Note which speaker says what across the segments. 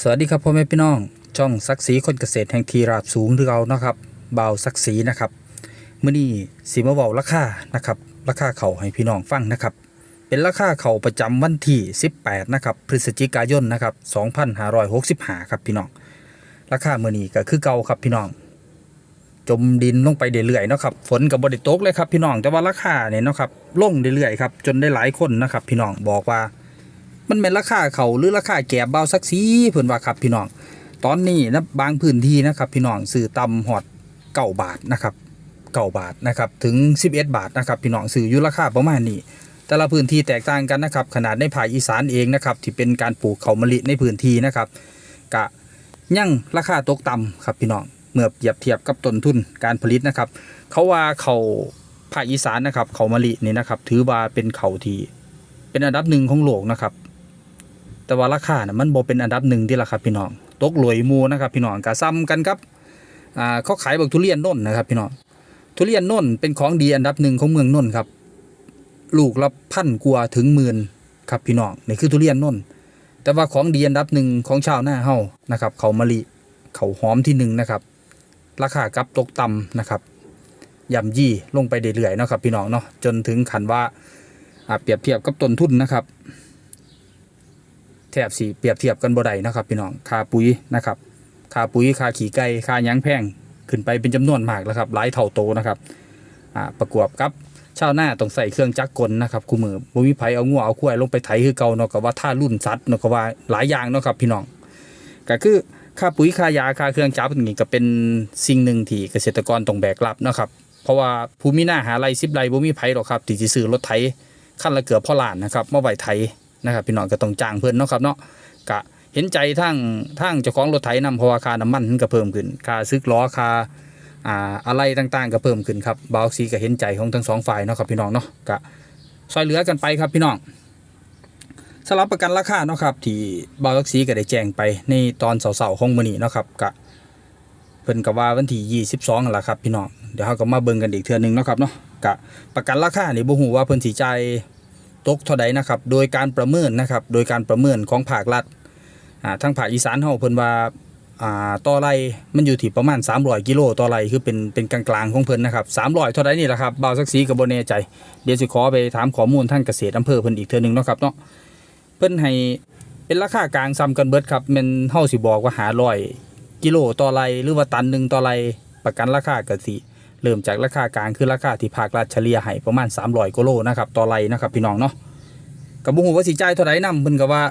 Speaker 1: สวัสดีครับพ่อแม่พี่น้อง ช่องศักดิ์ศรีคนเกษตรแห่งทีราบสูงหรือเรานะครับเบาวศักดิ์ศรีนะครับมื่อนี้สีมาเบาราคานะครับราคาเข่าให้พี่น้องฟังนะครับ เป็นราคาเข่าประจำวันที่ 18นะครับพฤศจิกายนนะครับ2565ครับพี่น้อง ราคาเมื่อนี้ก็คือเก่าครับพี่น้อง จมดินลงไปเรื่อยๆนะครับฝนกับบไดิตกเลยครับพี่น้องแต่ว่าราคาเนี่ยนะครับลงเรื่อยๆครับจนได้หลายคนนะครับ พี่น้องบอกว่า มันเป็นราคาเขาหรือราคาแกบเบาสักสีเพิ่นว่าครับพี่น้อง ตอนนี้นะบางพื้นที่นะครับ พี่น้องซื้อตำหอดเก้าบาทนะครับเก้าบาทนะครับถึง 11 บาทนะครับพี่น้องซื้ออยู่ราคาประมาณนี้แต่ละพื้นที่แตกต่างกันนะครับ ขนาดในภาคอีสานเองนะครับที่เป็นการปลูกเขามะลิในพื้นที่นะครับกะยั่งราคาตกต่ำครับพี่น้องเมื่อเปรียบเทียบกับต้นทุนการผลิตนะครับ เขาว่าเขาภาคอีสานนะครับ เขามะลินี่นะครับ ถือว่าเป็นเขาที่เป็นอันดับหนึ่งของโลกนะครับ แต่ว่าราคาน่ะมันบ่เป็นอันดับหนึ่งที่ละครับพี่น้องตกหลวยมูนะครับพี่น้องกะซ้ำกันครับอ่าเขาขายบักทุเรียนน่นนะครับพี่น้องทุเรียนน่นเป็นของดีอันดับหนึ่งของเมืองน่นครับ ลูกละพันกว่าถึงหมื่นครับพี่น้องนี่คือทุเรียนน่นแต่ว่าของดีอันดับหนึ่งของชาวหน้าเฮานะครับเขามะลิเขาหอมที่หนึ่งนะครับ ราคากับตกต่ำนะครับย่ำยี่ลงไปเรื่อยๆนะครับพี่น้องเนาะจนถึงขันว่าอ่าเปรียบเทียบกับต้นทุนนะครับ แทบสีเปรียบเทียบกันบ่ได้นะครับ พี่น้องค่าปุ๋ยนะครับค่าปุ๋ยค่าขี่ไก่ค่ายังแพงขึ้นไปเป็นจำนวนมากแล้วครับหลายเท่าโตนะครับอ่าประกอบกับชาวนาต้องใส่เครื่องจักรกลนะครับคู่มือบ่มีไผเอางัวเอาควายลงไปไถคือเก่าเนาะก็ว่าท่ารุ่นสัตว์เนาะก็ว่าหลายอย่างเนาะครับพี่น้องก็คือค่าปุ๋ยค่ายาค่าเครื่องจักรนี่ก็เป็นสิ่งหนึ่งที่เกษตรกรต้องแบกรับนะครับเพราะว่าภูมิหน้าหาไรสิบไรบ่มีไผหรอกครับที่สิซื้อรถไถคันละเกือบพ่อหลานนะครับมาไว้ไถ นะครับพี่น้องก็ต้องจ้างเพิ่นเนาะครับเนาะกะเห็นใจทั้งทั้งเจ้าของรถไถนำเพราะว่าค่าน้ำมันก็เพิ่มขึ้นค่าซึกล้อค่าอ่าอะไรต่างๆ ก็เพิ่มขึ้นครับบาวซีก็เห็นใจของทั้งสองฝ่ายเนาะครับพี่น้องเนาะกะซอยเหลือกันไปครับพี่น้องสำหรับประกันราคาเนาะครับที่บาวซีก็ได้แจ้งไปในตอนเสาร์ๆของมื้อนี้เนาะครับกะเพิ่นก็ว่าวันที่22นั่นล่ะครับพี่น้องเดี๋ยวเราก็มาเบิ่งกันอีกเทื่อนึงเนาะครับเนาะกะประกันราคานี่บ่ฮู้ว่าเพิ่นสิจ่าย ตกเท่าใดนะครับ โดยการประเมินนะครับ โดยการประเมินของภาครัฐอ่าทางภาคอีสานเฮาเพิ่นว่าต่อไรมันอยู่ที่ประมาณ 300 กิโลต่อไรคือเป็นเป็นกลางๆของเพิ่นนะครับ300เท่าใดนี่แหละครับบ่าวสักสีก็บ่แน่ใจ เดี๋ยวสิขอไปถามข้อมูลท่างเกษตรอำเภอเพิ่นอีกเทื่อนึงเนาะครับเนาะเพิ่นให้เป็นราคากลางซ้ำกันเบิดครับม่นเฮาสิบอกว่าหา100กิโลต่อไรหรือว่าตันหนึ่งต่อไรประกันราคาก็สิ เริ่มจากราคากลางคือราคาที่ภาครัฐเฉลี่ยให้ประมาณ 300กิโลนะครับต่อไรนะครับพี่น้องเนาะกับบุหูว่าสิจ่ายเท่าไหร่นำเพิ่นก็ว่า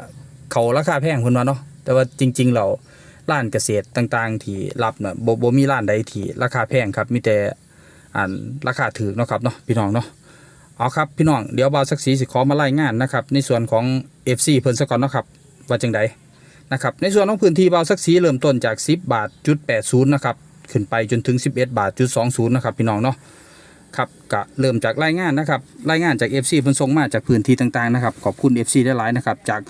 Speaker 1: เขาราคาแพงเพิ่นว่าเนาะแต่ว่าจริงๆแล้วร้านเกษตรต่างๆ ที่รับเน่ะบ่บ่มีร้านใดที่ราคาแพงครับมีแต่อันราคาถูกเนาะครับเนาะพี่น้องเนาะเอาครับพี่น้องเดี๋ยวบ่าวสักสีสิขอมารายงานนะครับในส่วนของ FC เพิ่นซะก่อนเนาะครับว่าจังไดนะครับในส่วนของพื้นที่บ่าวสักสีเริ่มต้นจาก 10 บาทจุด80นะครับ ขึ้นไปจนถึง 11 บาทจุด20นะครับพี่น้องเนาะครับก็เริ่มจากรายงานนะครับรายงานจาก FC เพิ่นส่งมาจากพื้นที่ต่างๆนะครับขอบคุณ FC ได้หลายนะครับจาก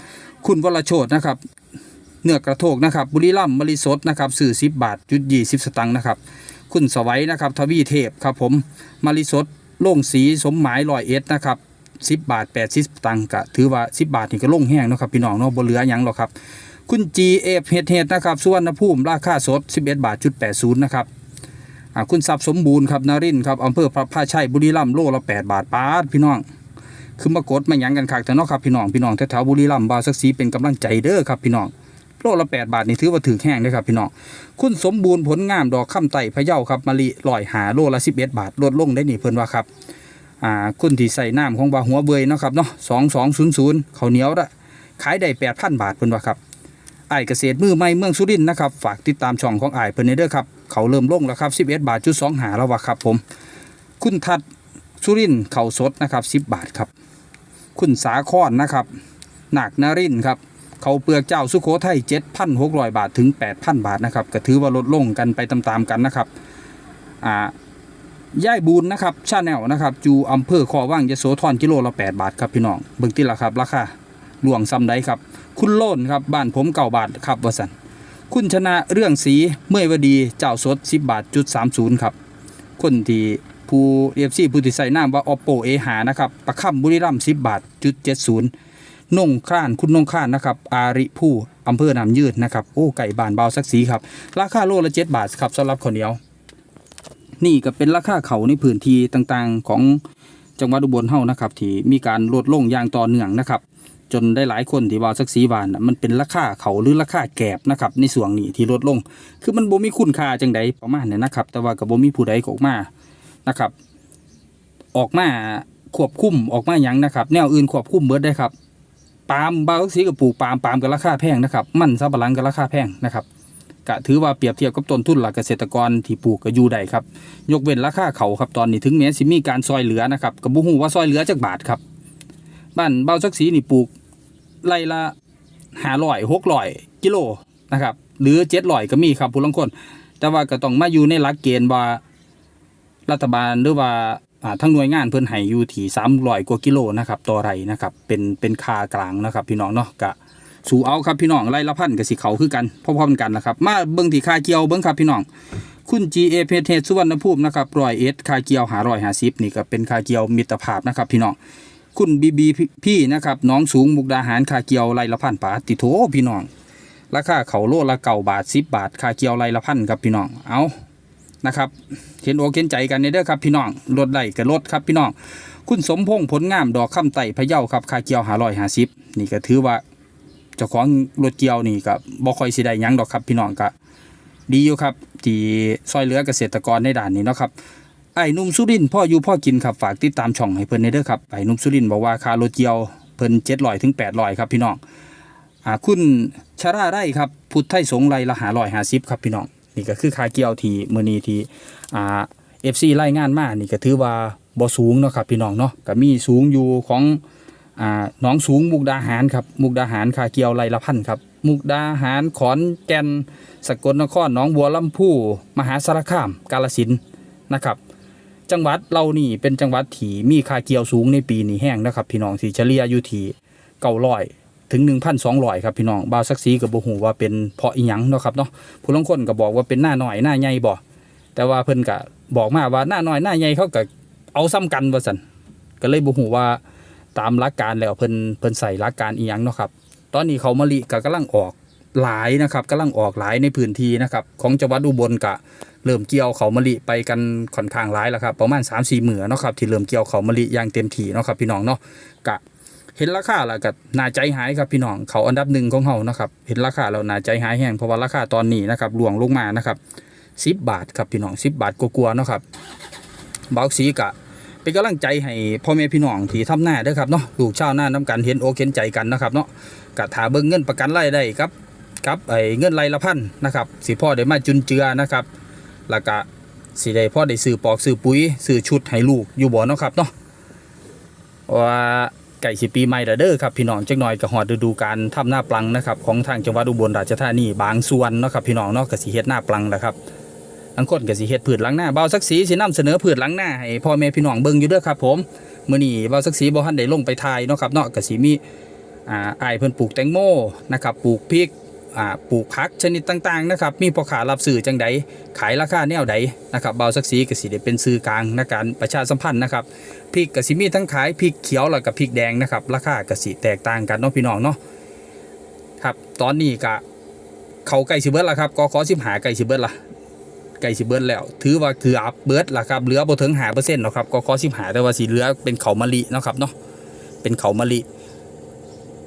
Speaker 1: คุณวรโชตนะครับเนื้อกระโทกนะครับบุรีรัมย์มะลิสดนะครับสื่อ 10 บาทจุด20 สตังค์นะครับคุณสวัยนะครับทวีเทพครับผมมะลิสดโล่งสีสมหมายลอยเอสนะครับ10 บาท 80 สตังค์ก็ถือว่า 10 บาทนี่ก็ล่งแห้งนะครับพี่น้องเนาะบ่เหลือหยังหรอกครับ คุณ GF เฮดเฮดนะครับสุวรรณภูมิราคาสด 11 บาทจุด80 นะครับคุณทรัพย์สมบูรณ์ครับนารินครับอำเภอพระพาชัยบุรีรัมย์โลละ 8 บาทปาดพี่น้องคือมากดมาหยังกันคักแต่นาะครับพี่น้องพี่น้องแถวๆบุรีรัมย์บาวสักสีเป็นกำลังใจเด้อครับพี่น้องโลละ 8 บาทนี่ถือว่าถือแห้งเด้ครับพี่น้องคุณสมบูรณ์ผลงามดอกข้ามไต่พะเยาครับมะลิลอยหาโลละ 11 บาทลดลงได้นี่เพิ่นว่าครับอ่าคุณที่ใส่น้ำของบาหัวเบยเนาะครับเนาะ2200ข้าวเหนียวละขายได้8,000บาทเพิ่นว่าครับ ไอ้ายเกษตรมือใหม่เมืองสุรินทร์นะครับฝากติดตามช่องของไอ้ายเพิ่นเด้อครับเขาเริ่มลงแล้วครับ11 บาทจุด2หาแล้ววะครับผมคุณทัดสุรินทร์เขาสดนะครับ 10 บาทครับ คุณสาคอนนะครับหนักนารินครับเขาเปลือกเจ้าสุโขทัย7,600 บาทถึง 8,000 บาทนะครับก็ถือว่าลดลงกันไปตามๆกันนะครับอ่าย่ายบูนนะครับชาแนลนะครับจูอำเภอคอว่างยโสธรกิโลละ8บาทครับพี่น้องเบิ่งติละครับราคาหลวงซ้ำใดครับ คุณโลนครับบ้านผมเก่าบาทครับวสันคุณชนะเรื่องสีเมื่อยวดีเจ้าสด 10 บาทจุด30ครับ คนที่ผู้เอฟซีผู้ที่ใส่หน้าว่า oppo a หานะครับประคำบุรีรัมย์10 บาทจุด70นงคร้านคุณนงคร้านนะครับ อาริผู้อำเภอน้ำยืดนะครับ โอ้ไก่บานเบาสักสีครับ ราคาโลละ7บาทครับสำหรับข้าวเหนียว นี่ก็เป็นราคาเขาในพื้นที่ต่างๆของจังหวัดอุบลเฮานะครับที่มีการลดลงอย่างต่อเนื่องนะครับ จนได้หลายคนที่ว่าสักสีบานน่ะมันเป็นราคาเขาหรือราคาแกบนะครับในส่วนนี้ที่ลดลง คือมันบ่มีคุณค่าจังใดประมาณนี้นะครับ แต่ว่าก็บ่มีผู้ใดออกมานะครับ ออกมาควบคุมออกมาหยังนะครับ แนวอื่นควบคุมเบิดได้ครับปาล์มบาสักสีกับปลูกปาล์มปาล์มก็ราคาแพงนะครับ มันสำปะหลังก็ราคาแพงนะครับก็ถือว่าเปรียบเทียบกับต้นทุนหลักเกษตรกรที่ปลูกก็อยู่ได้ครับ ยกเว้นราคาเขาครับตอนนี้ถึงแม้สิมีการซอยเหลือนะครับก็บ่ฮู้ว่าซอยเหลือจักบาทครับ บ้านเบาสักสีนี่ปลูก ไร่ละ500 600กิโลนะครับ หรือ700ก็มีครับผู้ลางคน แต่ว่าก็ต้องมาอยู่ในหลักเกณฑ์ว่ารัฐบาลหรือว่าทั้งหน่วยงานเพิ่อนให้อยู่ที่300กว่ากิโลนะครับต่อไรนะครับเป็นเป็นคากลางนะครับ พี่น้องเนาะก็สู่เอาครับพี่น้องไล่ละพันกับสีเขาคือกันพร้อมๆกันนะครับ มาเบิ้งที่คาเกียวเบิ้งครับพี่น้องคุณ GA เพชรเทสุวรรณภูมินะครับรอยเอสคาเกียวหารอยหาสิบนี่ก็เป็นคาเกียวมิตรภาพนะครับพี่น้อง คุณบีบีพี่นะครับน้องสูงมุกดาหารคาเกียวไล่ละพันป่าติโถพี่น้องราคาเขาโลละเก่าบาทสิบบาทคาเกียวไล่ละพันครับพี่น้องเอานะครับเห็นโอกเห็นใจกันในเด้อครับพี่น้องลดได้ก็ลดครับพี่น้องคุณสมพงษ์ผลงามดอกข้ามไต่พะเยาครับคาเกียวหาร้อยหาสิบนี่ก็ถือว่าเจ้าของรถเกียวนี่ก็บ่คอยสิได้ยังดอกครับพี่น้องก็ดีอยู่ครับที่ซอยเหลือเกษตรกรในด่านนี้เนาะครับ ไอ้นุ่มสุรินพ่ออยู่พ่อกินครับฝากติดตามช่องให้เพิ่นในเด้อครับไอ้นุ่มสุรินบอกว่าค่ารเกียวเพิ่น700ถึง800ครับพี่น้องอ่าคุณชราได้ครับพุทธไทยสงไรละ550ครับพี่น้องนี่ก็คือคาเกียวที่มื้อนีทีอ่า FC รายงานมานี่ก็ถือว่าบ่สูงเนาะครับพี่น้องเนาะก็มีสูงอยู่ของอ่าน้องสูงมุกดาหารครับมุกดาหารคาเกียวไรละพันครับมุกดาหารขอนแก่นสกลนครหนองบัวลำพูมหาสารคาม กาลสินนะครับ จังหวัดเรานี่เป็นจังหวัดที่มีค่าเกียวสูงในปีนี้แห้งนะครับ พี่น้องที่เฉลี่ยอยู่ที่เก้าร้อยถึง 1,200 ครับพี่น้องบาวสักซีกับบ่ฮู้ว่าเป็นเพาะอีหยังเนาะครับเนาะผู้ลงคนก็บอกว่าเป็นหน้าหน่อยหน้าใหญ่บ่แต่ว่าเพิ่นก็บอกมาว่าหน้าหน้อยหน้าใหญ่เขาก็เอาซ้ำกันว่าซั่นก็เลยบ่ฮู้ว่าตามหลักการแล้วเพิ่นเพิ่นใส่หลักการอีหยังเนาะครับตอนนี้เขามะลิก็กำลังออกหลายนะครับกำลังออกหลายในพื้นที่นะครับของจังหวัดอุบลก็ เริ่มเกี่ยวเขามะลิไปกันค่อนข้างหลายแล้วครับประมาณ3 4หมื่นเนาะครับที่เริ่มเกี่ยวเขามะลิอย่างเต็มที่เนาะครับพี่น้องเนาะกะเห็นราคาแล้วก็น่าใจหายครับพี่น้องเขาอันดับหนึ่งของเขานะครับเห็นราคาแล้วน่าใจหายแห้งเพราะว่าราคาตอนนี้นะครับลวงลงมานะครับ10บาทครับพี่น้อง10บาทกลัวๆเนาะครับเบาสีกะเป็นกำลังใจให้พ่อแม่พี่น้องที่ทำหน้าด้อครับเนาะลูกชาวหน้าน้ำกันเห็นโอเห็นใจกันนะครับเนาะกะถาเบิ่งเงินประกันรายได้ครับกับไอ้เงินรายละพันนะครับสิพ่อได้มาจุนเจือนะครับ แล้วก็สิได้พ่อได้ซื้อปอกซื้อปุ๋ยซื้อชุดให้ลูกอยู่บ่เนาะครับเนาะว่าไก่สิปีใหม่เด้อครับพี่น้องจักหน่อยก็ฮอดฤดูการทำหน้าปลังนะครับของทางจังหวัดอุบลราชธานีบางส่วนเนาะครับพี่น้องเนาะก็สิเฮ็ดหน้าปลังนะครับทั้งคนก็สิเฮ็ดพืชหล้างหน้าเบาสักสีสินำเสนอพืชหล้างหน้าให้พ่อแม่พี่น้องเบิ่งอยู่เด้อครับผมมื้อนี้เบาสักสีบ่ทันได้ลงไปทายเนาะครับเนาะก็สิมีอ่าไอ้เพิ่นปลูกแตงโมนะครับปลูกพริก ปลูกผักชนิดต่างๆนะครับมีพ่อค้ารับซื้อจังใดขายราคาแนวใดนะครับเบาสักสีกสิได้เป็นสื่อกลางในการประชาสัมพันธ์นะครับพริกกสิมีทั้งขายพริกเขียวแล้วก็พริกแดงนะครับราคากสิแตกต่างกันเนาะพี่น้องเนาะครับตอนนี้ก็เขาใกล้สิเบิร์ดแล้วครับก็ขอสิบหาใกล้สิเบิร์ดละไก่สิเบิร์ดแล้ว ถือว่าคืออัพเบิร์ดละครับเหลือบ่ถึงหาเปอร์เซ็นต์หรอกครับก็ขอสิบหาแต่ว่าสีเหลือเป็นเขามะลิเนาะครับเนาะเป็นเขามะลิ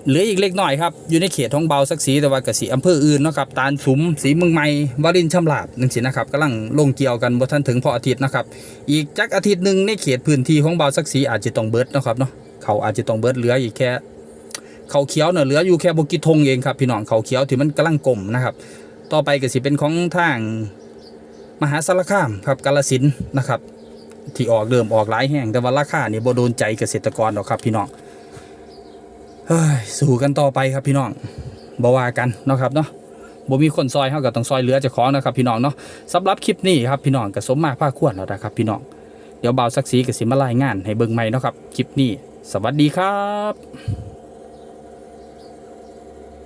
Speaker 1: เหลืออีกเล็กน้อยครับ อยู่ในเขตท้องเบาสักสีแต่ว่ากสีอำเภออื่นเนาะครับ ตาลสุมสีเมืองใหม่วารินชำลาบนั่นสินะครับกำลังลงเกี่ยวกันบ่ทันถึงพออาทิตย์นะครับ อีกจักอาทิตย์หนึ่งในเขตพื้นที่ของเบาสักสีอาจจะต้องเบิดนะครับเนาะเขาอาจจะต้องเบิดเหลืออีกแค่เขาเขียวเนี่ยเหลืออยู่แค่บกิทงเองครับพี่น้องเขาเขียวที่มันกำลังกลมนะครับ ต่อไปก็สิเป็นของทางมหาสารคามครับกาลสินนะครับ ที่ออกเดิมออกหลายแห่งแต่ว่าราคาเนี่ยบ่โดนใจเกษตรกรหรอกครับพี่น้อง สู่กันต่อไปครับพี่น้องบ่ว่ากันนะครับเนาะบ่มีคนซอยเฮากับต้องซอยเหลือจะขอนะครับพี่น้องเนาะสำหรับคลิปนี้ครับพี่น้องก็สมมาภาคควรแล้วนะครับพี่น้องเดี๋ยวบ่าวสักสีกับสิมารายงานให้เบิ่งใหม่นะครับคลิปนี้ สวัสดีครับ